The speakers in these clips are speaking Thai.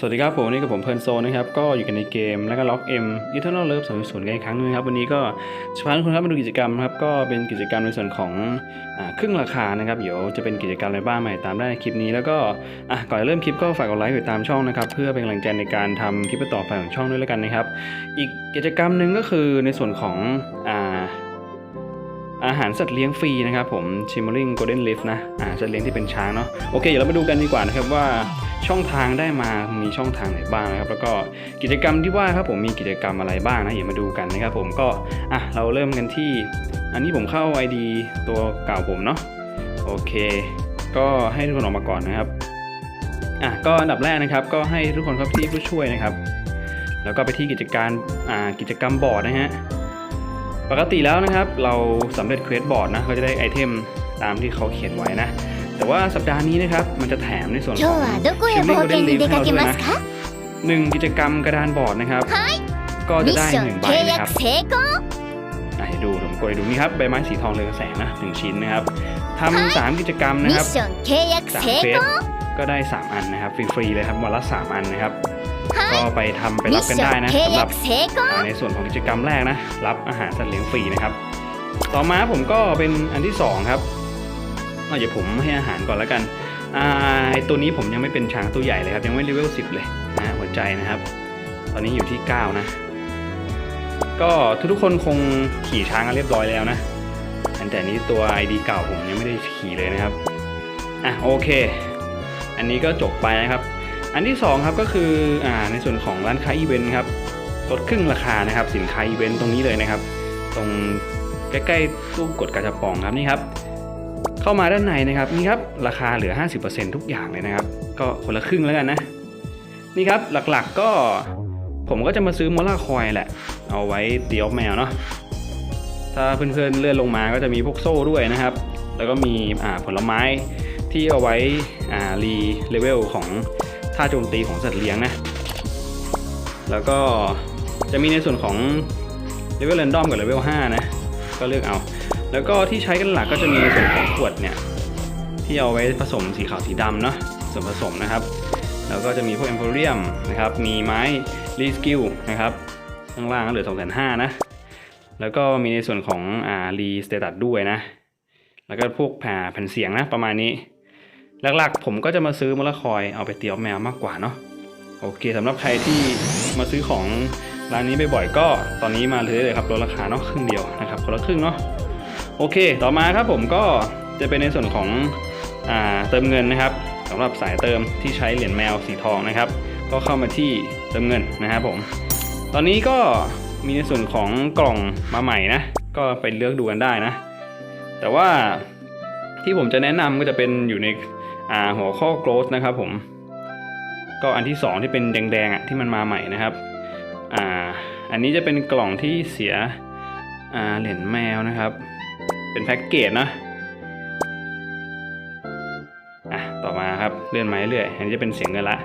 สวัสดีครับผมวันนี่กับผมเพลิร์นโซนนะครับก็อยู่กันในเกมแล้วก็ล็อกเอ็มอีเทอร์นอลเลิฟสวนกันอีกครั้งหนึงครับวันนี้ก็จะพาทุกคนครับมาดูกิจกรรมครับก็เป็นกิจกรรมในส่วนของอครึ่งราคานะครับเดี๋ยวจะเป็นกิจกรรมอะไรบ้างใหม่ตามได้ในคลิปนี้แล้วก็อะก่อนจะเริ่มคลิปก็ฝากกดไลค์กดติดตามช่องนะครับเพื่อเป็นกำลังใจในการทำคลิปต่อไปของช่องด้วยแล้วกันนะครับ อีกกิจกรรมหนึ่งก็คือในส่วนของอ่าอาหารสัตว์เลี้ยงฟรีนะครับผมชิม m ริงโกลเด้นลิฟนะอาหารสัตว์เลี้ยงที่เป็นช้างเนาะโอเคเดี๋ยวเรามาดูกันดีกว่านะครับว่า ช่องทางได้มามีช่องทางไหนบ้างนะครับ แล้วก็กิจกรรมที่ว่าครับผมมีกิจกรรมอะไรบ้างนะเดี๋ยวมาดูกันนะครับผมก็อะเราเริ่มกันที่ อันนี้ผมเข้า ID ตัวเก่าผมเนาะโอเค ก็ให้ทุกคนออกมาก่อนนะครับอะก็อันดับแรกนะครับ ก็ให้ทุกคนเข้าที่ผู้ช่วยนะครับ แล้วก็ไปที่กิจการอ่ากิจกรรมบอร์ดนะฮะปกติแล้วนะครับ เราสำเร็จเควสบอร์ดนะก็จะได้ไอเทมตามที่เขาเขียนไว้นะ แต่ว่าสัปดาห์นี้นะครับมันจะแถมในส่วนของชิมมิ่งโกลเด้นลีฟให้เราด้วยนะหนึ่งกิจกรรมกระดานบอร์ดนะครับ ก็จะได้หนึ่งใบนะครับไห้ดูผมกดดูนี่ครับใบไม้สีทองเลยกระแสงนะหนึ่งชิ้นนะครับทำสามกิจกรรมนะครับสามเฟสก็ได้สามอันนะครับฟรีๆเลยครับวันละสามอันนะครับก็ไปทำไปรับกันได้นะสำหรับในส่วนของกิจกรรมแรกนะ รับอาหารสัตว์เลี้ยงฟรีนะครับ ต่อมาผมก็เป็นอันที่สองครับ เอาเดี๋ยวผมให้อาหารก่อนแล้วกันไอตัวนี้ผมยังไม่เป็นช้างตัวใหญ่เลยครับ ยังไม่เลเวล10เลยนะหัวใจนะครับ ตอนนี้อยู่ที่9นะ ก็ทุกๆคนคงขี่ช้างกันเรียบร้อยแล้วนะแต่นี้ตัว ID เก่าผมยังไม่ได้ขี่เลยนะครับอะโอเค อันนี้ก็จบไปนะครับ อันที่สองครับก็คืออ่าในส่วนของร้านค้าอีเวนต์ครับลดครึ่งราคานะครับสินค้าอีเวนต์ตรงนี้เลยนะครับ ตรงใกล้ๆตู้กดกระชับปองครับนี่ครับ เข้ามาด้านในนะครับนี่ครับราคาเหลือ 50%ทุกอย่างเลยนะครับ ก็คนละครึ่งแล้วกันนะ นี่ครับหลักๆก็ผมก็จะมาซื้อมอล่าคอยแหละ เอาไว้ตีออฟแมวเนาะถ้าเพื่อนๆเลื่อนลงมาก็จะมีพวกโซ่ด้วยนะครับ แล้วก็มีผลไม้ที่เอาไว้รีเลเวลของท่าโจมตีของสัตว์เลี้ยงนะ แล้วก็จะมีในส่วนของเลเวล r รนดอมกับเลเวล5นะ ก็เลือกเอา แล้วก็ที่ใช้กันหลักก็จะมีส่วนของขวดเนี่ยที่เอาไว้ผสมสีขาวสีดำเนาะส่วนผสมนะครับ แล้วก็จะมีพวก e m p o r i u m นะครับ มีไม้รีสกิลนะครับ ข้างล่างก็เหลือ2 5 0 0 0นะ แล้วก็มีในส่วนของอ่ารีสเตตัสด้วยนะ แล้วก็พวกแผ่แผ่นเสียงนะประมาณนี้ หลักๆ ผมก็จะมาซื้อมละคอยเอาไปเตียวแมวมากกว่าเนาะโอเคสำหรับใครที่มาซื้อของร้านนี้บ่อยๆก็ตอนนี้มาเลยเลยครับลดราคาเนาะครึ่งเดียวนะครับคนละครึ่งเนาะ โอเค ต่อมาครับผมก็จะเป็นในส่วนของอเติมเงินนะครับสำหรับสายเติมที่ใช้เหรียญแมวสีทองนะครับ ก็เข้ามาที่เติมเงินนะครับผม ตอนนี้ก็มีในส่วนของกล่องมาใหม่นะ ก็ไปเลือกดูกันได้นะ แต่ว่าที่ผมจะแนะนำก็จะเป็นอยู่ในหัวข้อ growth นะครับผม ก็อันที่ 2 ที่เป็นแดงๆอะที่มันมาใหม่นะครับอ่าอันนี้จะเป็นกล่องที่เสียเหรียญแมวนะครับ เป็นแพ็กเกจนะอะต่อมาครับเลื่อนมาเรื่อยอันนี้จะเป็นเสียงเงินละ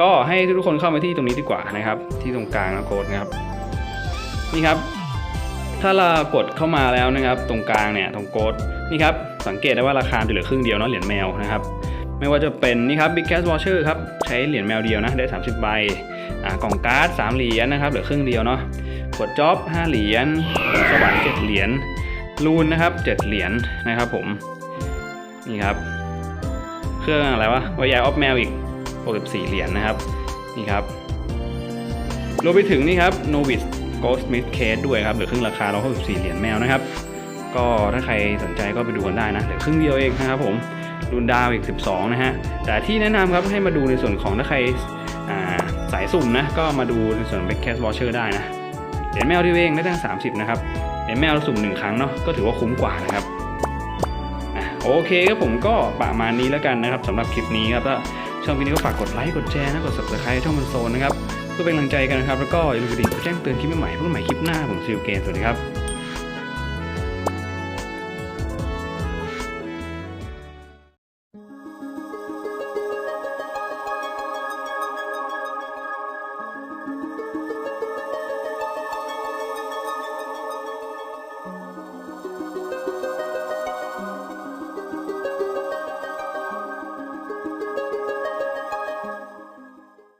ก็ให้ทุกคนเข้ามาที่ตรงนี้ดีกว่านะครับ ที่ตรงกลางนะโกดนะครับนี่ครับ ถ้าเรากดเข้ามาแล้วนะครับ ตรงกลางเนี่ยตรงโกดนี่ครับสังเกตได้ว่าราคาจะเหลือครึ่งเดียวเนาะเหรียญแมวนะครับไม่ว่าจะเป็นนี่ครับ Big Cash Voucher ครับ ใช้เหรียญแมวเดียวนะ ได้ 30 ใบอ่ากล่องการ์ด 3 เหรียญนะครับเหลือครึ่งเดียวเนาะกดจ็อบ 5 เหรียญสวรรค์7เหรียญ ลูนนะครับ7เหรียญนะครับผม นี่ครับ เครื่องอะไรวะวายาออฟแมวอีก 64 เหรียญนะครับ นี่ครับ รวมไปถึงนี่ครับ Novice Ghost Smith Case ด้วยครับเหลือครึ่งราคา 164 เหรียญแมวนะครับ ก็ถ้าใครสนใจก็ไปดูกันได้นะเหลือครึ่งเดียวเองนะครับผมรุนดาวอีก 12 นะฮะ แต่ที่แนะนำครับให้มาดูในส่วนของถ้าใครสายสุ่มนะ ก็มาดูในส่วน Back Cast Voucher ได้นะ เหรียญแมวที่เองได้ตั้ง 30 นะครับเหรียญแมวสุ่ม1ครั้งเนาะก็ถือว่าคุ้มกว่านะครับโอเคครับผมก็ประมาณนี้แล้วกันนะครับสำหรับคลิปนี้ครับถ้าชอบคลิปนี้ก็ฝากกดไลค์กดแชร์นะกด subscribe ช่องมันโซนนะครับเพื่อเป็นกำลังใจกันนะครับ แล้วก็อย่าลืมกดติดแจ้งเตือนคลิปใหม่ๆเพื่อใหม่คลิปหน้าผมซิลเกนสวัสดีครับ